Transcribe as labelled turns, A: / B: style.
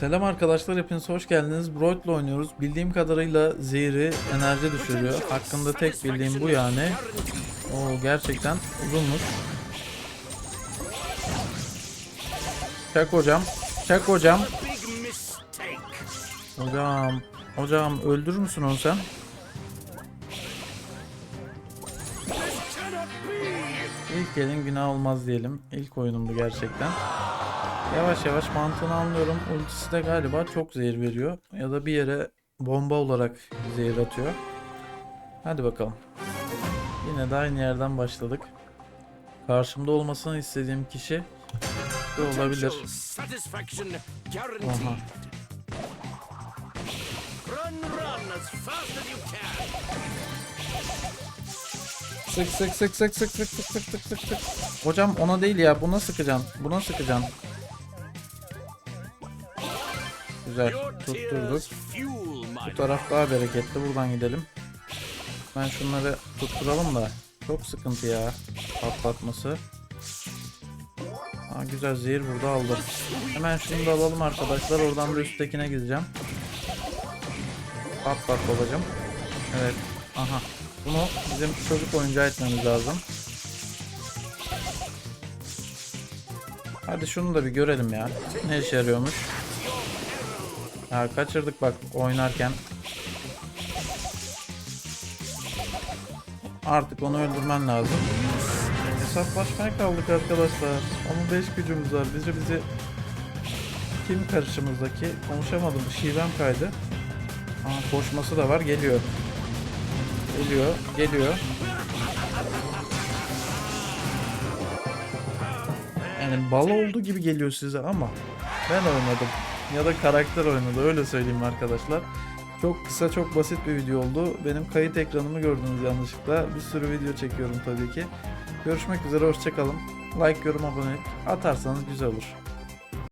A: Selam arkadaşlar hepiniz hoş geldiniz. Broid'le oynuyoruz. Bildiğim kadarıyla zehri enerji düşürüyor. Hakkında tek bildiğim bu yani. O gerçekten uzunmuş. Çak hocam. Çak hocam. Hocam. Hocam öldürür müsün onu sen? İlk elin günah olmaz diyelim. İlk oyunumdu gerçekten. Yavaş yavaş mantığını anlıyorum. Ultisi de galiba çok zehir veriyor. Ya da bir yere bomba olarak zehir atıyor. Hadi bakalım. Yine de aynı yerden başladık. Karşımda olmasını istediğim kişi de olabilir. Aha. sık sık sık sık sık sık sık sık sık sık. Hocam ona değil ya buna sıkacaksın. Buna sıkacaksın. Güzel tutturduk. Bu taraf daha bereketli. Buradan gidelim. Ben şunları tutturalım da. Çok sıkıntı ya. Patlatması. Aa, güzel zehir burada aldı. Hemen şunu da alalım arkadaşlar. Oradan da üsttekine gideceğim. Patlat babacım. Evet. Aha. Bunu bizim çocuk oyuncağı etmemiz lazım. Hadi şunu da bir görelim ya. Ne işe yarıyormuş. Ya kaçırdık bak oynarken. Artık onu öldürmen lazım. Hesaplaşmaya kaldık arkadaşlar. Ama 5 gücümüz var. Bizi bizi kim karşımızdaki konuşamadım. Şivem kaydı. Aa, koşması da var. Geliyor. Geliyor. Geliyor. Yani bal olduğu gibi geliyor size ama ben oynadım. Ya da karakter oynadı öyle söyleyeyim arkadaşlar. Çok kısa çok basit bir video oldu. Benim kayıt ekranımı gördünüz yanlışlıkla. Bir sürü video çekiyorum tabii ki. Görüşmek üzere hoşçakalın. Like, yorum, abonelik atarsanız güzel olur.